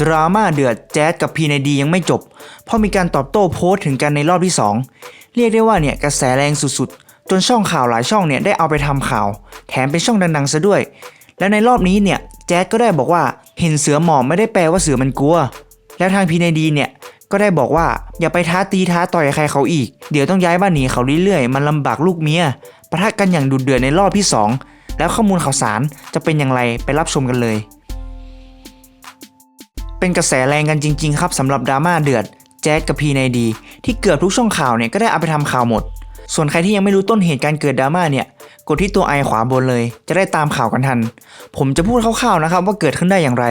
ดราม่าเดือดแจ๊ดกับพีในดียังไม่จบ เพราะมีการตอบโต้โพสต์ถึงกันในรอบที่ 2 เรียกได้ว่าเนี่ยกระแสแรงสุดๆ จนช่องข่าวหลายช่องเนี่ยได้เอาไปทำข่าว แถมเป็นช่องดังๆซะด้วย และในรอบนี้เนี่ยแจ๊ดก็ได้บอกว่าเห็นเสือหมอบไม่ได้แปลว่าเสือมันกลัว แล้วทางพีในดีเนี่ยก็ได้บอกว่าอย่าไปท้าตีท้าต่อยใครเขาอีก เดี๋ยวต้องย้ายบ้านหนีเขาเรื่อยๆ มันลำบากลูกเมียปะทะกันอย่างดุเดือดในรอบที่ 2 แล้วข้อมูลข่าวสารจะเป็นอย่างไรไปรับชมกันเลย เป็นกระแสแรงกันจริง ๆ ครับสำหรับดราม่าเดือดแจ๊ดกับพีในดี ที่เกือบทุกช่องข่าวเนี่ยก็ได้เอาไปทำข่าวหมด ส่วนใครที่ยังไม่รู้ต้นเหตุการเกิดดราม่าเนี่ย กดที่ตัวไอขวาบนเลย จะได้ตามข่าวกันทัน ผมจะพูดคร่าวๆนะครับว่าเกิดขึ้นได้อย่างไร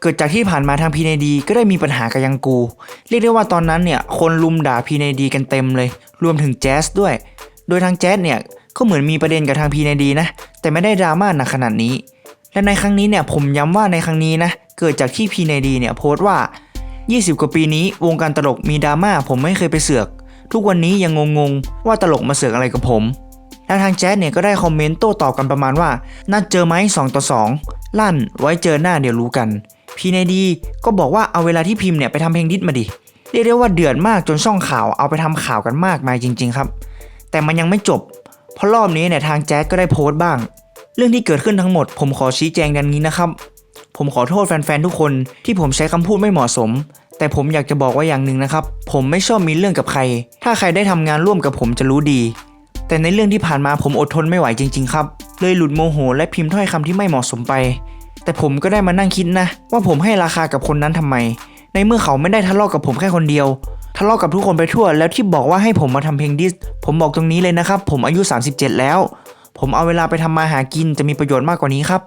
เกิดจากที่ผ่านมาทางพีในดีก็ได้มีปัญหากับยังกู เรียกได้ว่าตอนนั้นเนี่ยคนลุมด่าพีในดีกันเต็มเลย รวมถึงแจ๊สด้วย โดยทางแจ๊สเนี่ยก็เหมือนมีประเด็นกับทางพีในดีนะ แต่ไม่ได้ดราม่าหนักขนาดนี้ และในครั้งนี้เนี่ยผมย้ำว่าในครั้งนี้นะ เกิดจากที่พีในดีเนี่ยโพสต์ว่า 20 กว่าปีนี้วงการตลกมีดราม่าผมไม่เคยไปเสือก ทุกวันนี้ยังงงๆ ว่าตลกมาเสือกอะไรกับผมและทางแจ๊สเนี่ยก็ได้คอมเมนต์โต้ตอบกันประมาณว่า นัดเจอไหม2ต่อ2 ลั่นไว้เจอหน้าเดี๋ยวรู้กัน พีในดีก็บอกว่าเอาเวลาที่พิมพ์เนี่ยไปทำเพลงดิสมาดิเรียกได้ว่าเดือดมากจนช่องข่าวเอาไปทำข่าวกันมากมายจริง ๆ ครับ แต่มันยังไม่จบ เพราะรอบนี้เนี่ยทางแจ๊สก็ได้โพสต์บ้าง เรื่องที่เกิดขึ้นทั้งหมด ผมขอชี้แจงดังนี้นะครับ ผมขอโทษแฟนๆทุกคนที่ผมใช้คำพูดไม่เหมาะสม แต่ผมอยากจะบอกว่าอย่างหนึ่งนะครับ ผมไม่ชอบมีเรื่องกับใคร ถ้าใครได้ทำงานร่วมกับผมจะรู้ดี แต่ในเรื่องที่ผ่านมาผมอดทนไม่ไหวจริง ๆ ครับ เลยหลุดโมโห และพิมพ์ถ้อยคำที่ไม่เหมาะสมไป แต่ผมก็ได้มานั่งคิดนะ ว่าผมให้ราคากับคนนั้นทำไม ในเมื่อเขาไม่ได้ทะเลาะกับผมแค่คนเดียวทะเลาะกับทุกคนไปทั่วแล้วที่บอกว่าให้ผมมาทำเพลงดิส ผมบอกตรงนี้เลยนะครับ ผมอายุ 37 แล้ว ผมเอาเวลาไปทำมาหากินจะมีประโยชน์มากกว่านี้ครับ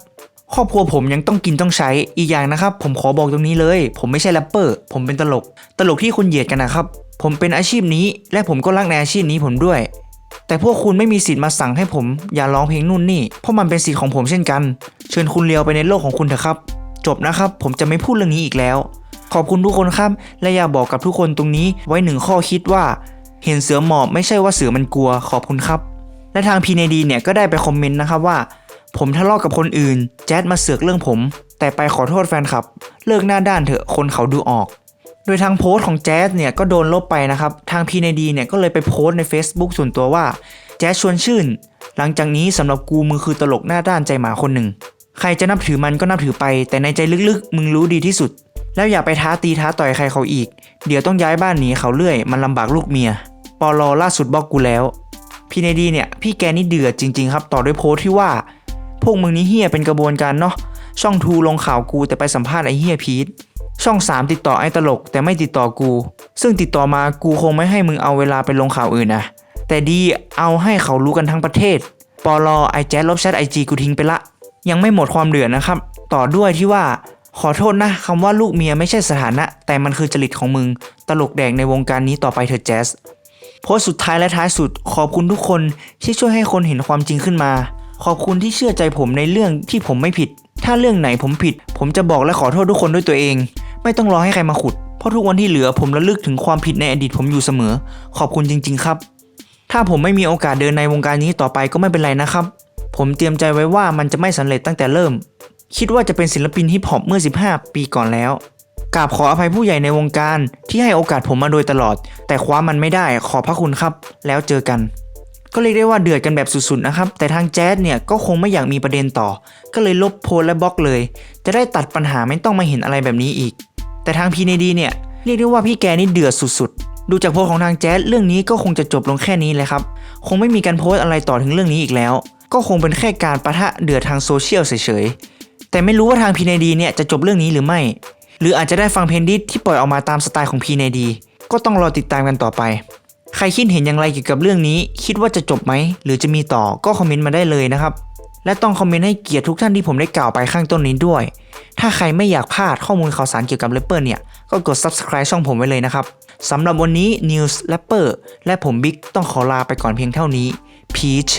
ครอบครัวผมยังต้องกินต้องใช้อีกอย่างนะครับ ผมขอบอกตรงนี้เลย ผมไม่ใช่แรปเปอร์ ผมเป็นตลก ตลกที่คุณเหยียดกันนะครับ ผมเป็นอาชีพนี้ และผมก็รักในอาชีพนี้ผมด้วย แต่พวกคุณไม่มีสิทธิ์มาสั่งให้ผม อย่าร้องเพลงนู่นนี่ เพราะมันเป็นสิทธิ์ของผมเช่นกัน เชิญคุณเลียวไปในโลกของคุณเถอะครับ จบนะครับ ผมจะไม่พูดเรื่องนี้อีกแล้ว ขอบคุณทุกคนครับ และอยากบอกกับทุกคนตรงนี้ไว้หนึ่งข้อคิดว่า เห็นเสือหมอบไม่ใช่ว่าเสือมันกลัว ขอบคุณครับ และทางพีเนดีเนี่ยก็ได้ไปคอมเมนต์นะครับว่า ผมทะเลาะกับคนอื่น แจ๊ดมาเสือกเรื่องผม แต่ไปขอโทษแฟนคลับ เลิกหน้าด้านเถอะคนเขาดูออก โดยทางโพสต์ของแจ๊สเนี่ยก็โดนลบไปนะครับ ทางพีเนดีเนี่ยก็เลยไปโพสต์ใน Facebook ส่วนตัวว่า แจ๊สชวนชื่น หลังจากนี้สำหรับกูมึงคือตลกหน้าด้านใจหมาคนหนึ่ง ใครจะนับถือมันก็นับถือไป แต่ในใจลึกๆ มึงรู้ดีที่สุด แล้วอย่าไปท้าตีท้าต่อยใครเขาอีก เดี๋ยวต้องย้ายบ้านหนีเขาเรื่อย มันลำบากลูกเมียปอลอล่าสุดบอกกูแล้วพี่เนดีเนี่ยพี่แกนี่เดือดจริง ๆ ครับ ต่อด้วยโพสต์ที่ว่า พวกมึงนี่เฮี้ยเป็นกระบวนการเนาะ ช่องทูลงข่าวกูแต่ไปสัมภาษณ์ไอ้เฮี้ยพีทช่อง 3 ติดต่อไอ้ตลกแต่ไม่ติดต่อกู ซึ่งติดต่อมากูคงไม่ให้มึงเอาเวลาไปลงข่าวอื่นนะแต่ดีเอาให้เขารู้กันทั้งประเทศปอลอไอแจ๊ดลบแชทไอจีกูทิ้งไปละ ยังไม่หมดความเดือดนะครับ ต่อด้วยที่ว่าขอโทษนะคำว่าลูกเมียไม่ใช่สถานะ แต่มันคือจริตของมึง ตลกแดกในวงการนี้ต่อไปเถอะแจ๊สโพสต์สุดท้ายและท้ายสุดขอบคุณทุกคนที่ช่วยให้คนเห็นความจริงขึ้นมา ขอบคุณที่เชื่อใจผมในเรื่องที่ผมไม่ผิด ถ้าเรื่องไหนผมผิด ผมจะบอกและขอโทษทุกคนด้วยตัวเอง ไม่ต้องรอให้ใครมาขุด เพราะทุกวันที่เหลือผมระลึกถึงความผิดในอดีตผมอยู่เสมอ ขอบคุณจริง ๆ ครับ ถ้าผมไม่มีโอกาสเดินในวงการนี้ต่อไปก็ไม่เป็นไรนะครับ ผมเตรียมใจไว้ว่ามันจะไม่สำเร็จตั้งแต่เริ่ม คิดว่าจะเป็นศิลปินฮิปฮอปเมื่อ 15 ปีก่อนแล้วกราบขออภัยผู้ใหญ่ในวงการที่ให้โอกาสผมมาโดยตลอด แต่คว้ามันไม่ได้ขอพระคุณครับ แล้วเจอกัน ก็เรียกได้ว่าเดือดกันแบบสุดๆนะครับ แต่ทางแจ๊สเนี่ยก็คงไม่อยากมีประเด็นต่อ ก็เลยลบโพสและบล็อกเลย จะได้ตัดปัญหาไม่ต้องมาเห็นอะไรแบบนี้อีก แต่ทางพีเนดีเนี่ยเรียกได้ว่าพี่แกนี่เดือดสุดๆ ดูจากโพสของทางแจ๊สเรื่องนี้ก็คงจะจบลงแค่นี้เลยครับ คงไม่มีการโพสอะไรต่อถึงเรื่องนี้อีกแล้ว ก็คงเป็นแค่การประทะเดือดทางโซเชียลเฉยๆ แต่ไม่รู้ว่าทางพีเนดีเนี่ยจะจบเรื่องนี้หรือไม่ หรืออาจจะได้ฟังเพลงดิสที่ปล่อยออกมาตามสไตล์ของพีเนดี ก็ต้องรอติดตามกันต่อไป ใครคิดเห็นอย่างไรเกี่ยวกับเรื่องนี้ คิดว่าจะจบไหม หรือจะมีต่อก็คอมเมนต์มาได้เลยนะครับ และต้องคอมเมนต์ให้เกียรติทุกท่านที่ผมได้กล่าวไปข้างต้นนี้ด้วย ถ้าใครไม่อยากพลาดข้อมูลข่าวสารเกี่ยวกับแรปเปอร์เนี่ย ก็กด subscribe ช่องผมไว้เลยนะครับสำหรับวันนี้ News Rapper และผมบิ๊กต้องขอลาไปก่อนเพียงเท่านี้ Peach